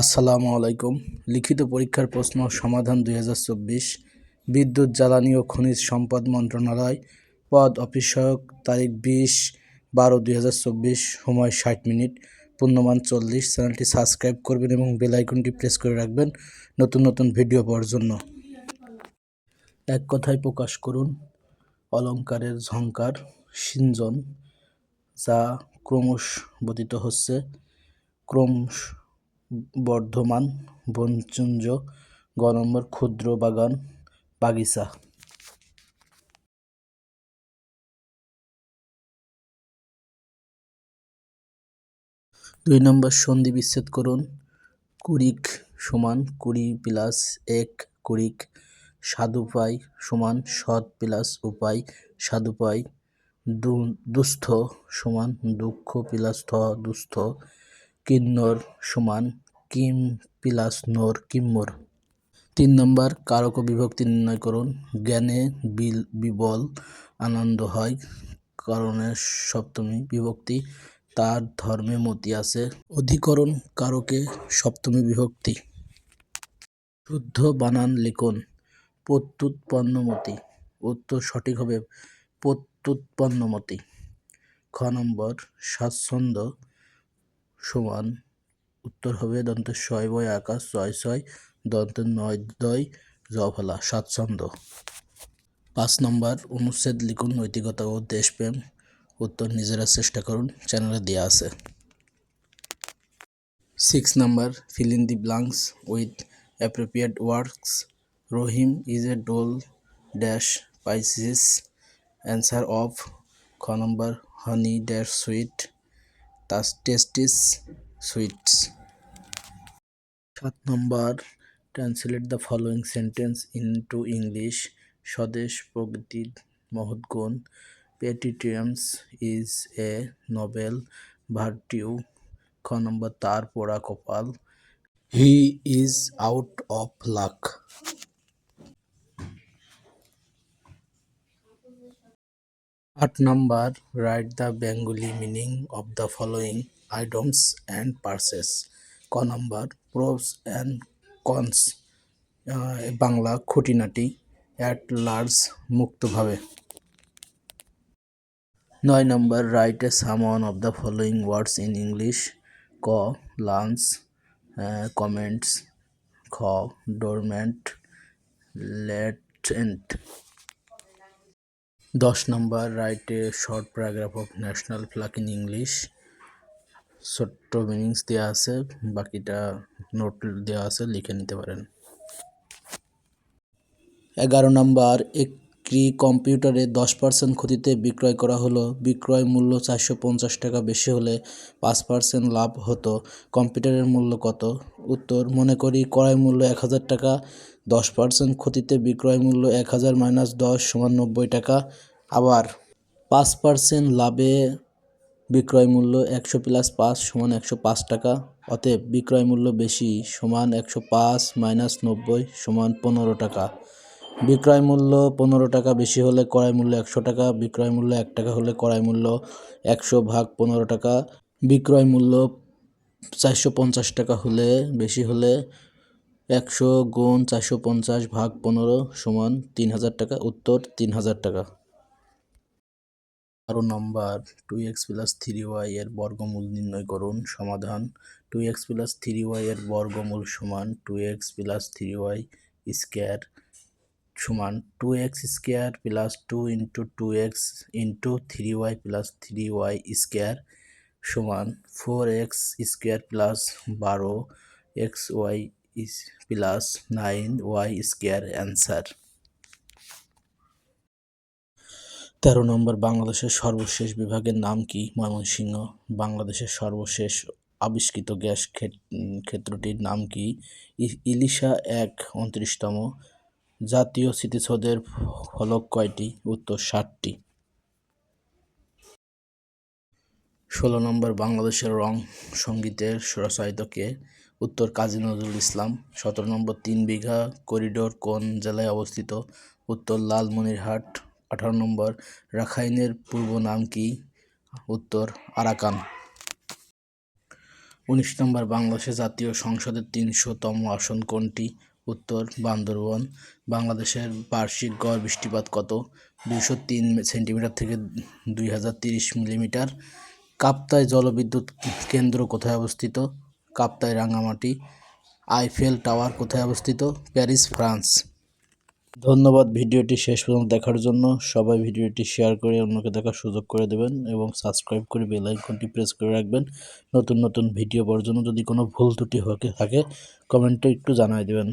আসসালামু আলাইকুম। লিখিত পরীক্ষার প্রশ্ন সমাধান দুই হাজার চব্বিশ। বিদ্যুৎ, জ্বালানি ও খনিজ সম্পদ মন্ত্রণালয়, পদ অফিস সহায়ক তারিখ বিশ বারো দুই সময় ষাট মিনিট, পূর্ণমান চল্লিশ। চ্যানেলটি সাবস্ক্রাইব করবেন এবং বেল আইকনটি প্রেস করে রাখবেন নতুন নতুন ভিডিও পাওয়ার জন্য। এক কথায় প্রকাশ করুন, অলঙ্কারের ঝংকার, সিঞ্জন, যা ক্রমশ বর্ধিত হচ্ছে, ক্রমশ বর্ধমান, বনচুঞ্জ গ নম্বর ক্ষুদ্র বাগান, বাগিচা। দুই নম্বর সন্ধি বিচ্ছেদ করুন। কুড়িক সমান কুড়ি প্লাস এক কুড়িক সাধুপায় সমান সৎ প্লাস উপায় সাধুপায় দুস্থ সমান দুঃখ প্লাস থ দুস্থ কিন্নর সমান কিম প্লাস নোর কিম্মর তিন নম্বর, কারক বিভক্তি নির্ণয় করুন। জ্ঞানে বিল, বিবল, আনন্দ হয় কারণের সপ্তমী বিভক্তি, তার ধর্মে মতি আছে। অধিকরণ, কারকে সপ্তমী বিভক্তি। শুদ্ধ বানান লিখন প্রত্যুৎপন্নমতি উত্তর সঠিক হবে প্রত্যুৎপন্নমতি খ নম্বর, স্বাচ্ছন্দ্য সমান। উত্তর হবে দন্তের ছয় বয় আকাশ, ছয় ছয় দন্তের নয় দয় জফলা স্বাচ্ছন্দ্য পাঁচ নম্বর, অনুচ্ছেদ লিখুন নৈতিকতা ও দেশপ্রেম। উত্তর নিজেরা চেষ্টা করুন, চ্যানেলে দেওয়া আছে। Six number fill in the blanks with appropriate words Rahim is a dull dash Pisces answer of, খ নম্বর honey dash sweet তাস টেস্টিস সুইটস। সাত নম্বর, translate the following sentence into English. স্বদেশ প্রগতির মহৎ গুণ পেটিটিয়ামস ইজ এ নোবেল ভার্টিউ খ নম্বর, তার পোড়া কপাল। He is out of luck. আট number write the Bengali meaning of the following items and phrases ক number pros and cons Bangla খুঁটিনাটি অ্যাট লার্জ মুক্তভাবে। নয় নম্বর write a summon of the following words in English ক lunch comments খ dormant latent দশ নম্বর write a short paragraph of national flag in English. ছোট্ট meanings দেওয়া আছে, বাকিটা নোট দেওয়া আছে, লিখে নিতে পারেন। এগারো নম্বর একটি কম্পিউটারে দশ পার্সেন্ট ক্ষতিতে বিক্রয় করা হলো। বিক্রয় মূল্য চারশো পঞ্চাশ টাকা বেশি হলে পাঁচ পার্সেন্ট লাভ হতো। কম্পিউটারের মূল্য কত? উত্তর, মনে করি ক্রয় মূল্য এক হাজার টাকা, দশ পার্সেন্ট ক্ষতিতে বিক্রয় মূল্য এক হাজার মাইনাস দশ সমান নব্বই টাকা। আবার পাঁচ পার্সেন্ট লাভে বিক্রয় মূল্য একশো প্লাস পাঁচ সমান একশো পাঁচ টাকা। অতএব বিক্রয় মূল্য বেশি সমান একশো পাঁচ মাইনাস নব্বই সমান পনেরো টাকা। বিক্রয় মূল্য পনেরো টাকা বেশি হলে ক্রয় মূল্য একশো টাকা, বিক্রয় মূল্য এক টাকা হলে ক্রয় মূল্য একশো ভাগ পনেরো টাকা, বিক্রয় মূল্য চারশো পঞ্চাশ টাকা হলে বেশি হলে একশো গুণ চারশো পঞ্চাশ ভাগ পনেরো সমান তিন হাজার টাকা, উত্তর তিন হাজার টাকা। আরও নম্বর two x plus three y এর বর্গমূল নির্ণয় করুন, সমাধান। Two x plus three y এর বর্গমূল সমান two x plus three y square সমান two x square plus two into two x into three y plus three y square সমান ফোর এক্স স্কোয়ার প্লাস বারো x y plus nine y square answer তেরো নম্বর, বাংলাদেশের সর্বশেষ বিভাগের নাম কি? ময়মনসিংহ, বাংলাদেশের সর্বশেষ আবিষ্কৃত গ্যাস ক্ষেত্রটির নাম কি? ইলিশা এক, উনত্রিশতম জাতীয় স্মৃতিসৌধের ফলক কয়টি? উত্তর ষাটটি। ষোলো নম্বর, বাংলাদেশের রং সঙ্গীতের রচয়িত কে? উত্তর, কাজী নজরুল ইসলাম। সতেরো নম্বর, তিন বিঘা করিডোর কোন জেলায় অবস্থিত? উত্তর, লালমনিরহাট। আঠারো নম্বর, রাখাইনের পূর্ব নাম কি? উত্তর, আরাকান। উনিশ নম্বর, বাংলাদেশের জাতীয় সংসদের তিনশোতম আসন কোনটি? উত্তর, বান্দরবন। বাংলাদেশের বার্ষিক গড় বৃষ্টিপাত কত? দুশো তিন সেন্টিমিটার থেকে দুই হাজার তিরিশ মিলিমিটার। কাপ্তায় জলবিদ্যুৎ কেন্দ্র কোথায় অবস্থিত? কাপ্তায় রাঙামাটি। আইফেল টাওয়ার কোথায় অবস্থিত? Paris, France. ধন্যবাদ ভিডিওটি শেষ পর্যন্ত দেখার জন্য। সবাই ভিডিওটি শেয়ার করে অন্যকে দেখার সুযোগ করে দেবেন এবং সাবস্ক্রাইব করে বেল আইকনটি প্রেস করে রাখবেন। নতুন নতুন ভিডিও পাওয়ার জন্য যদি কোনো ভুল ত্রুটি হয়ে থাকে কমেন্টে একটু জানাই দেবেন।